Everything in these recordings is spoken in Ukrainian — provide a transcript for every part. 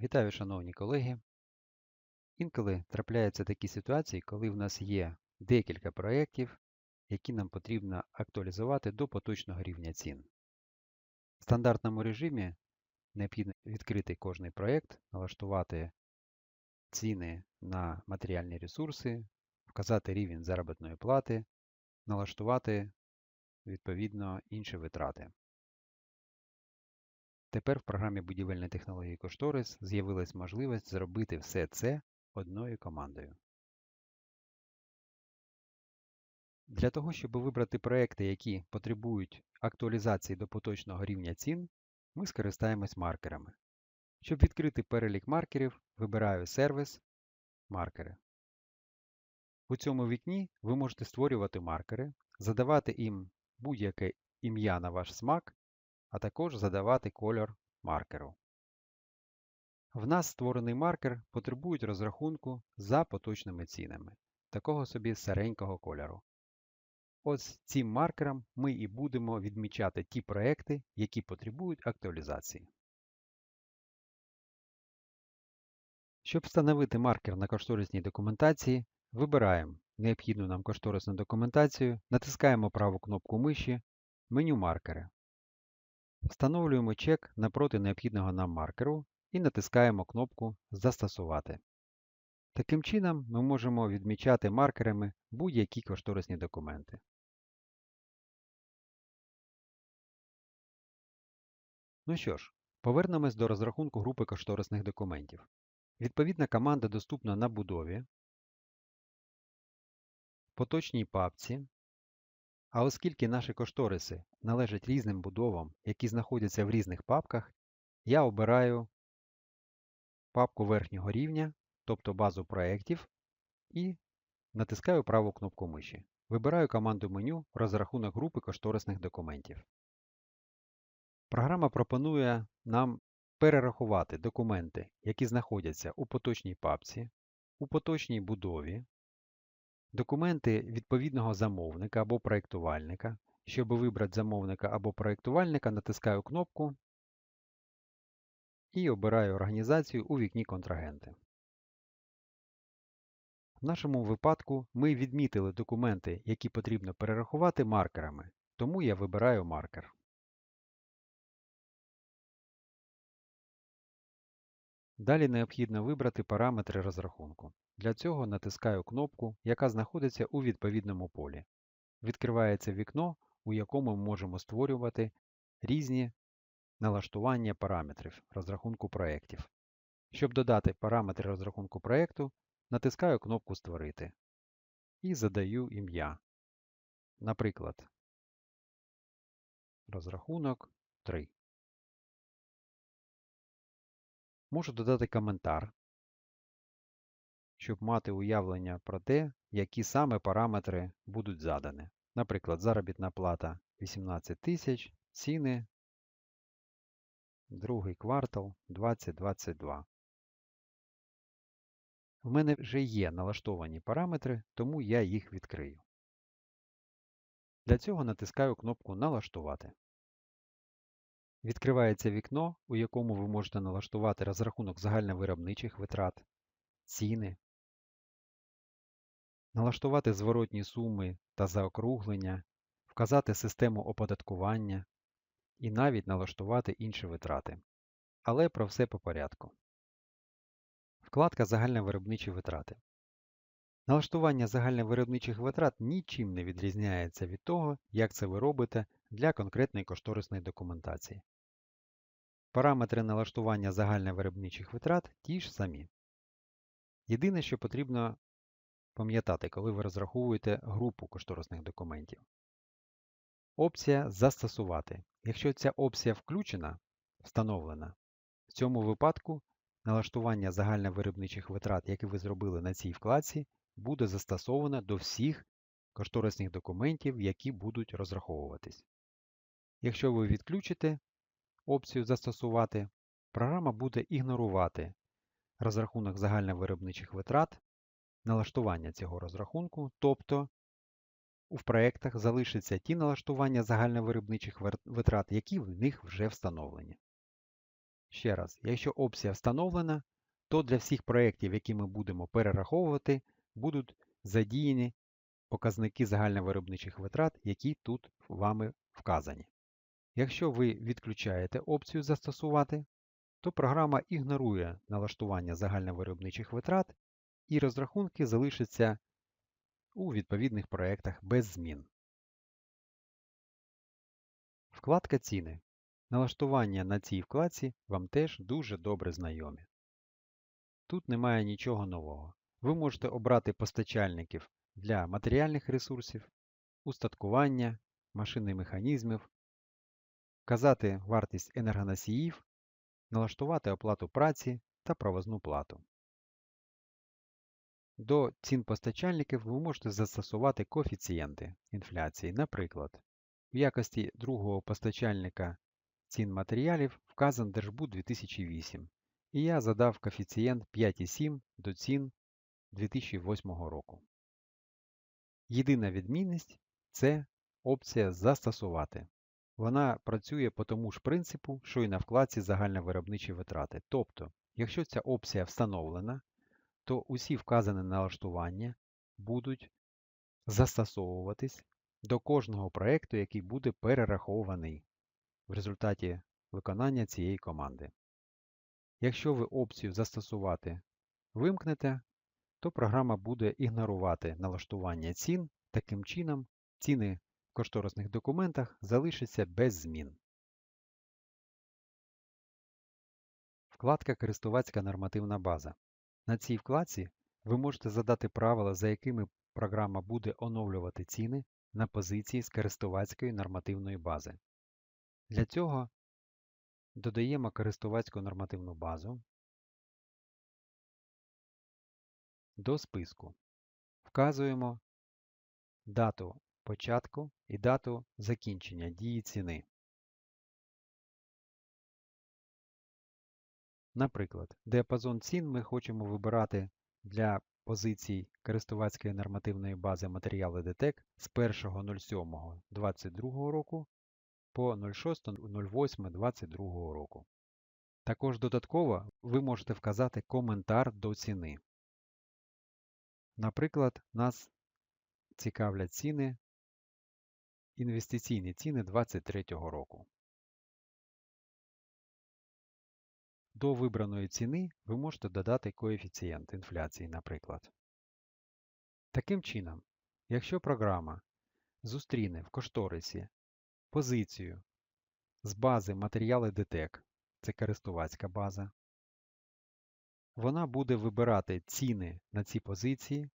Вітаю, шановні колеги. Інколи трапляються такі ситуації, коли в нас є декілька проєктів, які нам потрібно актуалізувати до поточного рівня цін. В стандартному режимі необхідно відкрити кожний проєкт, налаштувати ціни на матеріальні ресурси, вказати рівень заробітної плати, налаштувати відповідно інші витрати. Тепер в програмі будівельної технології кошторис з'явилась можливість зробити все це одною командою. Для того, щоб вибрати проекти, які потребують актуалізації до поточного рівня цін, ми скористаємось маркерами. Щоб відкрити перелік маркерів, вибираю сервіс Маркери. У цьому вікні ви можете створювати маркери, задавати їм будь-яке ім'я на ваш смак а також задавати кольор маркеру. В нас створений маркер потребують розрахунку за поточними цінами, такого собі сиренького кольору. Ось цим маркером ми і будемо відмічати ті проекти, які потребують актуалізації. Щоб встановити маркер на кошторисній документації, вибираємо необхідну нам кошторисну документацію, натискаємо праву кнопку миші, меню маркери. Встановлюємо чек напроти необхідного нам маркеру і натискаємо кнопку Застосувати. Таким чином ми можемо відмічати маркерами будь-які кошторисні документи. Ну що ж, повернемось до розрахунку групи кошторисних документів. Відповідна команда доступна на будові, поточній папці а оскільки наші кошториси належать різним будовам, які знаходяться в різних папках, я обираю папку верхнього рівня, тобто базу проєктів, і натискаю праву кнопку миші. Вибираю команду меню Розрахунок групи кошторисних документів. Програма пропонує нам перерахувати документи, які знаходяться у поточній папці, у поточній будові, Документи відповідного замовника або проєктувальника. Щоб вибрати замовника або проєктувальника, натискаю кнопку і обираю організацію у вікні контрагенти. В нашому випадку ми відмітили документи, які потрібно перерахувати маркерами, тому я вибираю маркер. Далі необхідно вибрати параметри розрахунку. Для цього натискаю кнопку, яка знаходиться у відповідному полі. Відкривається вікно, у якому ми можемо створювати різні налаштування параметрів розрахунку проєктів. Щоб додати параметри розрахунку проєкту, натискаю кнопку Створити і задаю ім'я. Наприклад, розрахунок 3. Можу додати коментар, щоб мати уявлення про те, які саме параметри будуть задані. Наприклад, заробітна плата 18 тисяч, ціни, другий квартал 2022. В мене вже є налаштовані параметри, тому я їх відкрию. Для цього натискаю кнопку Налаштувати. Відкривається вікно, у якому ви можете налаштувати розрахунок загальновиробничих витрат, ціни, налаштувати зворотні суми та заокруглення, вказати систему оподаткування і навіть налаштувати інші витрати. Але про все по порядку. Вкладка Загальновиробничі витрати. Налаштування загальновиробничих витрат нічим не відрізняється від того, як це ви робите для конкретної кошторисної документації. Параметри налаштування загальновиробничих витрат ті ж самі. Єдине, що потрібно пам'ятати, коли ви розраховуєте групу кошторисних документів. Опція Застосувати. Якщо ця опція включена, встановлена, в цьому випадку налаштування загальновиробничих витрат, які ви зробили на цій вкладці, буде застосовано до всіх кошторисних документів, які будуть розраховуватись. Якщо ви відключите опцію Застосувати, програма буде ігнорувати розрахунок загальновиробничих витрат, налаштування цього розрахунку, тобто в проєктах залишаться ті налаштування загальновиробничих витрат, які в них вже встановлені. Ще раз, якщо опція встановлена, то для всіх проєктів, які ми будемо перераховувати, будуть задіяні показники загальновиробничих витрат, які тут вами вказані. Якщо ви відключаєте опцію Застосувати, то програма ігнорує налаштування загальновиробничих витрат і розрахунки залишаться у відповідних проєктах без змін. Вкладка Ціни. Налаштування на цій вкладці вам теж дуже добре знайомі. Тут немає нічого нового. Ви можете обрати постачальників для матеріальних ресурсів, устаткування, машини механізмів, вказати вартість енергоносіїв, налаштувати оплату праці та провозну плату. До цін постачальників ви можете застосувати коефіцієнти інфляції. Наприклад, в якості другого постачальника цін матеріалів вказан Держбуд 2008, і я задав коефіцієнт 5,7 до цін 2008 року. Єдина відмінність це опція Застосувати. Вона працює по тому ж принципу, що і на вкладці загальновиробничі витрати. Тобто, якщо ця опція встановлена, то усі вказані налаштування будуть застосовуватись до кожного проєкту, який буде перерахований в результаті виконання цієї команди. Якщо ви опцію Застосувати вимкнете, то програма буде ігнорувати налаштування цін. Таким чином, ціни кошторисних документах залишаться без змін. Вкладка Користувацька нормативна база. На цій вкладці ви можете задати правила, за якими програма буде оновлювати ціни на позиції з користувацької нормативної бази. Для цього додаємо користувацьку нормативну базу до списку. Вказуємо дату початку і дату закінчення дії ціни. Наприклад, діапазон цін ми хочемо вибирати для позицій користувацької нормативної бази матеріали ДТЕК з 1.07.22 року по 06.08.22 року. Також додатково ви можете вказати коментар до ціни. Наприклад, нас цікавлять ціни, інвестиційні ціни 2023 року. До вибраної ціни ви можете додати коефіцієнт інфляції, наприклад. Таким чином, якщо програма зустріне в кошторисі позицію з бази матеріали ДТЕК, це користувацька база, вона буде вибирати ціни на ці позиції,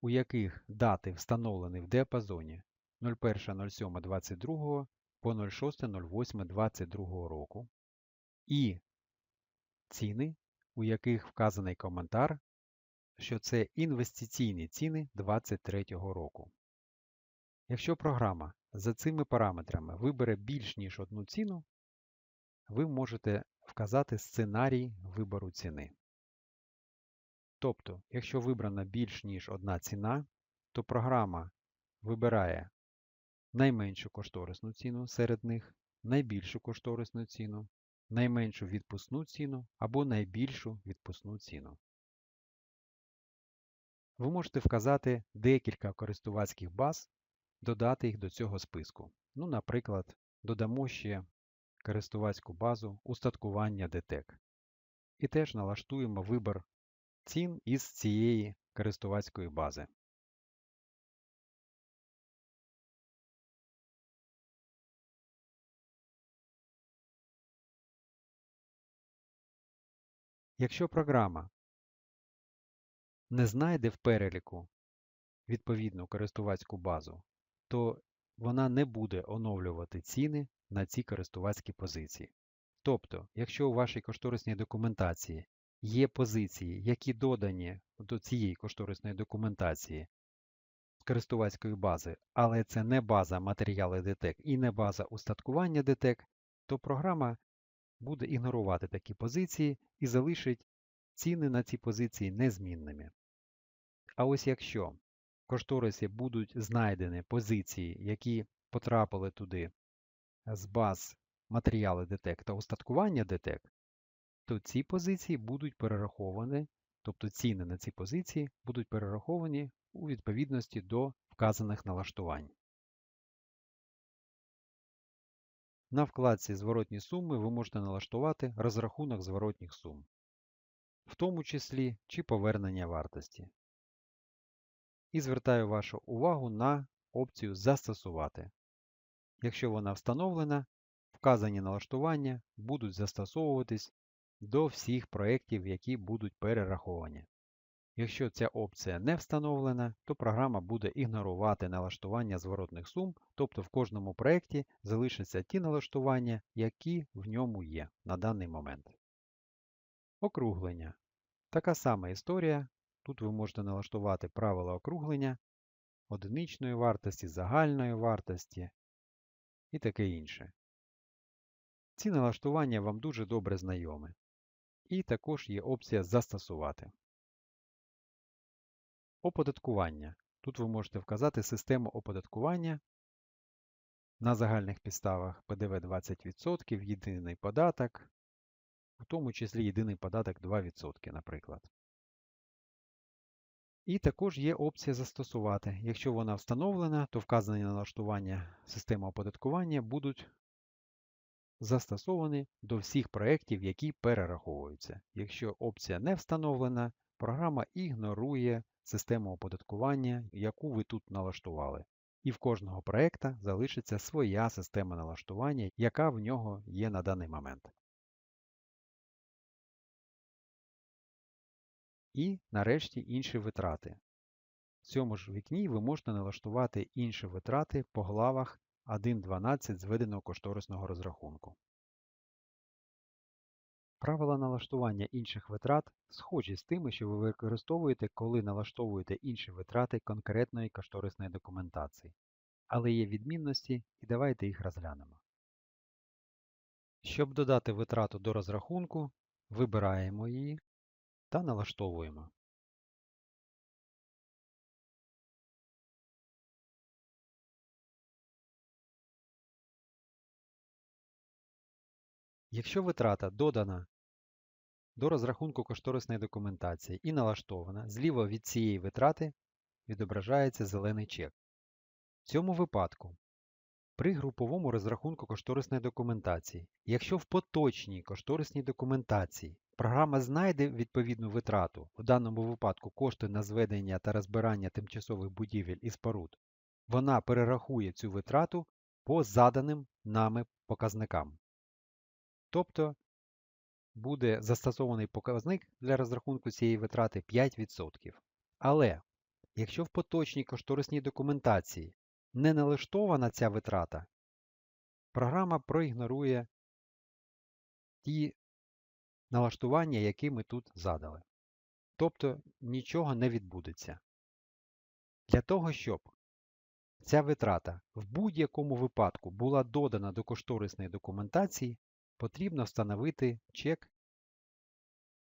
у яких дати встановлені в діапазоні 01.07.22 по 06.08.22 року і ціни, у яких вказаний коментар, що це інвестиційні ціни 2023 року. Якщо програма за цими параметрами вибере більш ніж одну ціну, ви можете вказати сценарій вибору ціни. Тобто, якщо вибрана більш ніж одна ціна, то програма вибирає найменшу кошторисну ціну серед них, найбільшу кошторисну ціну, найменшу відпускну ціну або найбільшу відпускну ціну. Ви можете вказати декілька користувацьких баз, додати їх до цього списку. Ну, Наприклад, додамо ще користувацьку базу устаткування ДТЕК. І теж налаштуємо вибір цін із цієї користувацької бази. Якщо програма не знайде в переліку відповідну користувацьку базу, то вона не буде оновлювати ціни на ці користувацькі позиції. Тобто, якщо у вашій кошторисній документації є позиції, які додані до цієї кошторисної документації користувацької бази, але це не база матеріали ДТЕК і не база устаткування ДТЕК, то програма буде ігнорувати такі позиції і залишить ціни на ці позиції незмінними. А ось якщо в кошторисі будуть знайдені позиції, які потрапили туди з баз матеріали ДТЕК та устаткування ДТЕК, то ці позиції будуть перераховані, тобто ціни на ці позиції будуть перераховані у відповідності до вказаних налаштувань. На вкладці Зворотні суми ви можете налаштувати розрахунок зворотніх сум, в тому числі чи повернення вартості. І звертаю вашу увагу на опцію Застосувати. Якщо вона встановлена, вказані налаштування будуть застосовуватись до всіх проєктів, які будуть перераховані. Якщо ця опція не встановлена, то програма буде ігнорувати налаштування зворотних сум, тобто в кожному проєкті залишаться ті налаштування, які в ньому є на даний момент. Округлення. Така сама історія. Тут ви можете налаштувати правила округлення, одиничної вартості, загальної вартості і таке інше. Ці налаштування вам дуже добре знайомі. І також є опція Застосувати. Оподаткування. Тут ви можете вказати систему оподаткування на загальних підставах ПДВ 20%, єдиний податок, у тому числі єдиний податок 2%, наприклад. І також є опція Застосувати. Якщо вона встановлена, то вказані налаштування системи оподаткування будуть застосовані до всіх проєктів, які перераховуються. Якщо опція не встановлена, програма ігнорує систему оподаткування, яку ви тут налаштували. І в кожного проєкта залишиться своя система налаштування, яка в нього є на даний момент. І нарешті інші витрати. В цьому ж вікні ви можете налаштувати інші витрати по главах 1.12 зведеного кошторисного розрахунку. Правила налаштування інших витрат схожі з тими, що ви використовуєте, коли налаштовуєте інші витрати конкретної кошторисної документації. Але є відмінності і давайте їх розглянемо. Щоб додати витрату до розрахунку, вибираємо її та налаштовуємо. Якщо витрата додана до розрахунку кошторисної документації і налаштована, зліва від цієї витрати відображається зелений чек. В цьому випадку при груповому розрахунку кошторисної документації, якщо в поточній кошторисній документації програма знайде відповідну витрату, в даному випадку кошти на зведення та розбирання тимчасових будівель і споруд, вона перерахує цю витрату по заданим нами показникам. Тобто буде застосований показник для розрахунку цієї витрати 5%. Але якщо в поточній кошторисній документації не налаштована ця витрата, програма проігнорує ті налаштування, які ми тут задали. Тобто нічого не відбудеться. Для того, щоб ця витрата в будь-якому випадку була додана до кошторисної документації, потрібно встановити чек,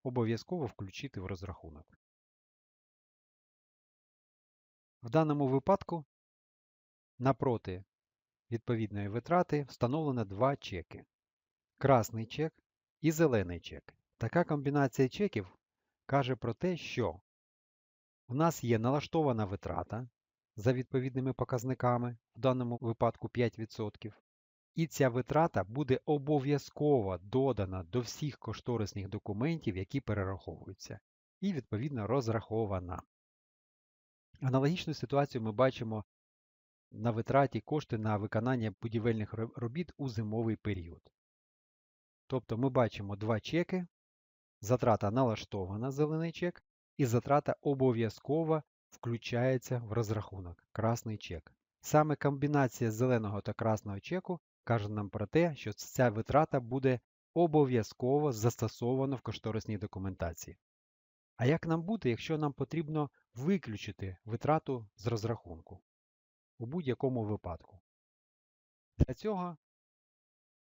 обов'язково включити в розрахунок. В даному випадку напроти відповідної витрати встановлено два чеки красний чек і зелений чек. Така комбінація чеків каже про те, що у нас є налаштована витрата за відповідними показниками, в даному випадку 5%, і ця витрата буде обов'язково додана до всіх кошторисних документів, які перераховуються, і відповідно розрахована. Аналогічну ситуацію ми бачимо на витраті кошти на виконання будівельних робіт у зимовий період. Тобто ми бачимо два чеки, затрата налаштована зелений чек, і затрата обов'язково включається в розрахунок красний чек. Саме комбінація зеленого та красного чеку каже нам про те, що ця витрата буде обов'язково застосована в кошторисній документації. А як нам бути, якщо нам потрібно виключити витрату з розрахунку у будь-якому випадку? Для цього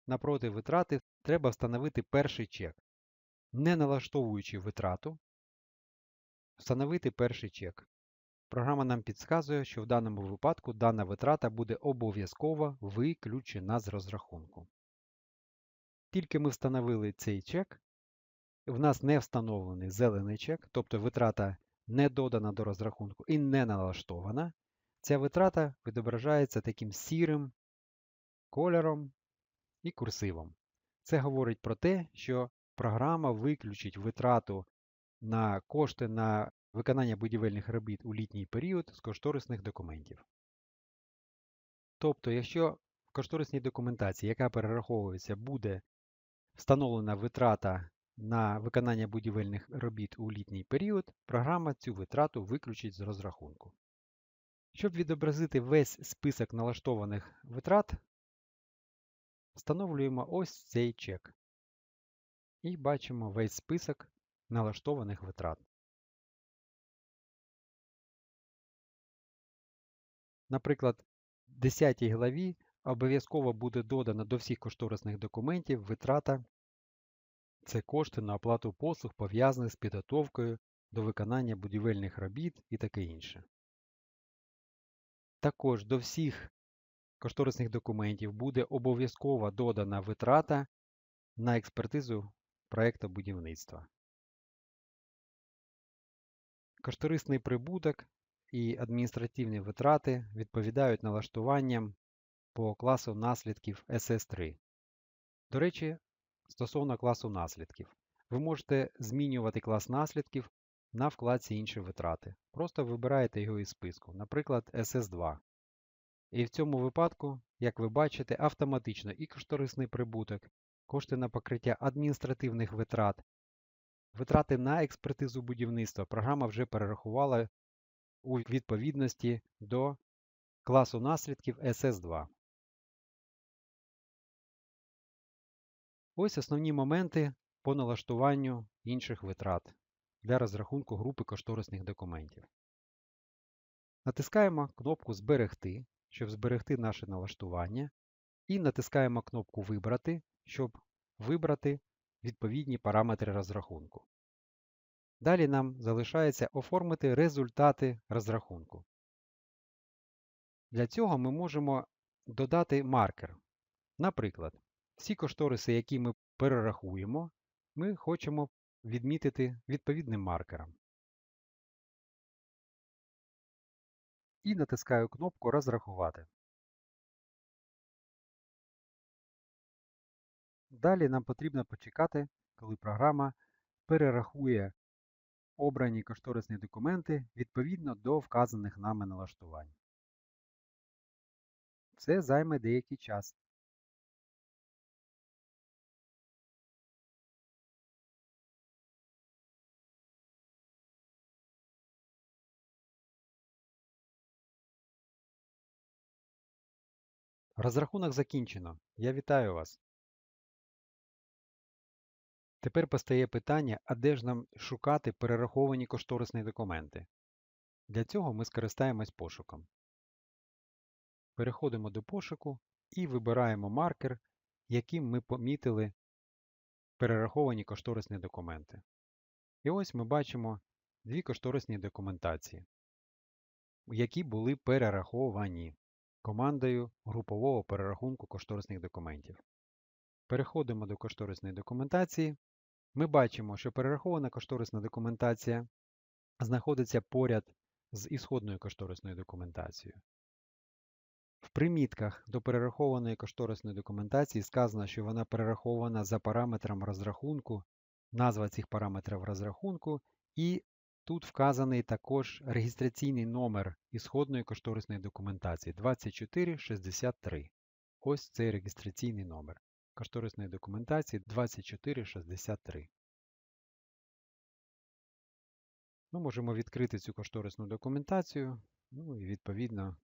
напроти витрати треба встановити перший чек. Не налаштовуючи витрату, встановити перший чек. Програма нам підказує, що в даному випадку дана витрата буде обов'язково виключена з розрахунку. Тільки ми встановили цей чек, в нас не встановлений зелений чек, тобто витрата не додана до розрахунку і не налаштована, ця витрата відображається таким сірим кольором і курсивом. Це говорить про те, що програма виключить витрату на кошти на виконання будівельних робіт у літній період з кошторисних документів. Тобто, якщо в кошторисній документації, яка перераховується, буде встановлена витрата на виконання будівельних робіт у літній період, програма цю витрату виключить з розрахунку. Щоб відобразити весь список налаштованих витрат, встановлюємо ось цей чек. І бачимо весь список налаштованих витрат. Наприклад, в 10 главі обов'язково буде додано до всіх кошторисних документів витрата це кошти на оплату послуг, пов'язаних з підготовкою до виконання будівельних робіт і таке інше. Також до всіх кошторисних документів буде обов'язково додана витрата на експертизу проєкту будівництва. Кошторисний прибуток і адміністративні витрати відповідають налаштуванням по класу наслідків SS3. До речі, стосовно класу наслідків. Ви можете змінювати клас наслідків на вкладці інші витрати. Просто вибираєте його із списку, наприклад, SS2. І в цьому випадку, як ви бачите, автоматично і кошторисний прибуток, кошти на покриття адміністративних витрат, витрати на експертизу будівництва програма вже перерахувала у відповідності до класу наслідків SS2. Ось основні моменти по налаштуванню інших витрат для розрахунку групи кошторисних документів. Натискаємо кнопку Зберегти, щоб зберегти наше налаштування, і натискаємо кнопку Вибрати, щоб вибрати відповідні параметри розрахунку. Далі нам залишається оформити результати розрахунку. Для цього ми можемо додати маркер. Наприклад, всі кошториси, які ми перерахуємо, ми хочемо відмітити відповідним маркером. І натискаю кнопку Розрахувати. Далі нам потрібно почекати, коли програма перерахує обрані кошторисні документи відповідно до вказаних нами налаштувань. Це займе деякий час. Розрахунок закінчено. Я вітаю вас. Тепер постає питання, а де ж нам шукати перераховані кошторисні документи? Для цього ми скористаємось пошуком. Переходимо до пошуку і вибираємо маркер, яким ми помітили перераховані кошторисні документи. І ось ми бачимо дві кошторисні документації, які були перераховані командою групового перерахунку кошторисних документів. Переходимо до кошторисної документації. Ми бачимо, що перерахована кошторисна документація знаходиться поряд з ісходною кошторисною документацією. В примітках до перерахованої кошторисної документації сказано, що вона перерахована за параметром розрахунку, назва цих параметрів розрахунку і Тут вказаний також реєстраційний номер ісходної кошторисної документації 2463. Ось цей реєстраційний номер кошторисної документації 2463. Ми можемо відкрити цю кошторисну документацію. Ну і відповідно,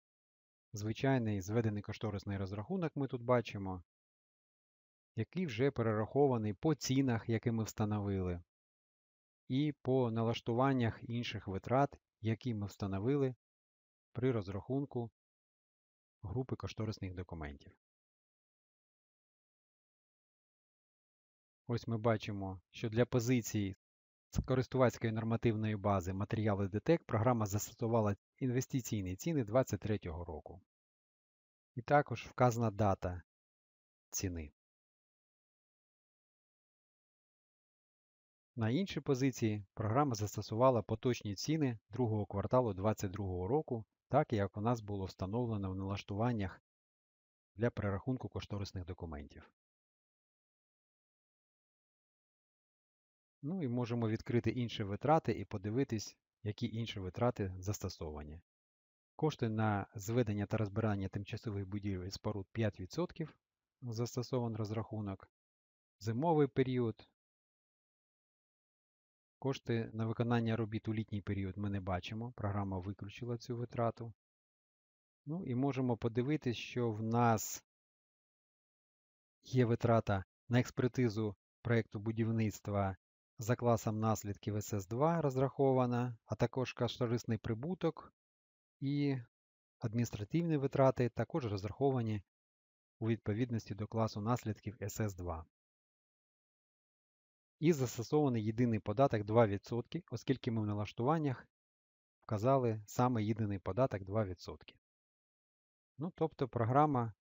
звичайний зведений кошторисний розрахунок ми тут бачимо, який вже перерахований по цінах, які ми встановили і по налаштуваннях інших витрат, які ми встановили при розрахунку групи кошторисних документів. Ось ми бачимо, що для позиції з користувацької нормативної бази матеріали ДТЕК програма застосувала інвестиційні ціни 2023 року. І також вказана дата ціни. На інші позиції програма застосувала поточні ціни другого кварталу 2022 року, так як у нас було встановлено в налаштуваннях для перерахунку кошторисних документів. Ну і можемо відкрити інші витрати і подивитись, які інші витрати застосовані. Кошти на зведення та розбирання тимчасових будівель споруд 5% застосований розрахунок. Зимовий період. Кошти на виконання робіт у літній період ми не бачимо. Програма виключила цю витрату. Ну і можемо подивитись, що в нас є витрата на експертизу проєкту будівництва за класом наслідків СС2 розрахована, а також кошторисний прибуток і адміністративні витрати також розраховані у відповідності до класу наслідків СС2. І застосований єдиний податок 2%, оскільки ми в налаштуваннях вказали саме єдиний податок 2%. Ну, тобто програма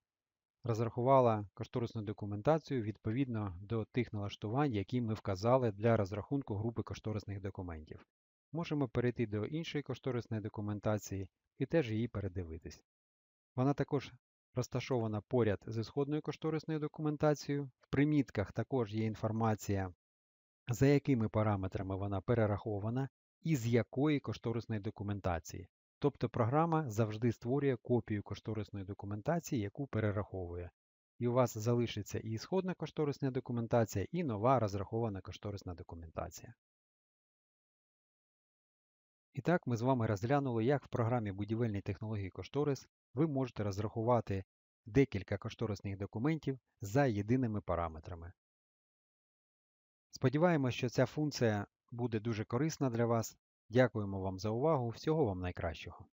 розрахувала кошторисну документацію відповідно до тих налаштувань, які ми вказали для розрахунку групи кошторисних документів. Можемо перейти до іншої кошторисної документації і теж її передивитись. Вона також розташована поряд з ісходною кошторисною документацією. В примітках також є інформація, за якими параметрами вона перерахована і з якої кошторисної документації. Тобто програма завжди створює копію кошторисної документації, яку перераховує. І у вас залишиться і ісходна кошторисна документація, і нова розрахована кошторисна документація. І так, ми з вами розглянули, як в програмі будівельні технології кошторис ви можете розрахувати декілька кошторисних документів за єдиними параметрами. Сподіваємось, що ця функція буде дуже корисна для вас. Дякуємо вам за увагу. Всього вам найкращого.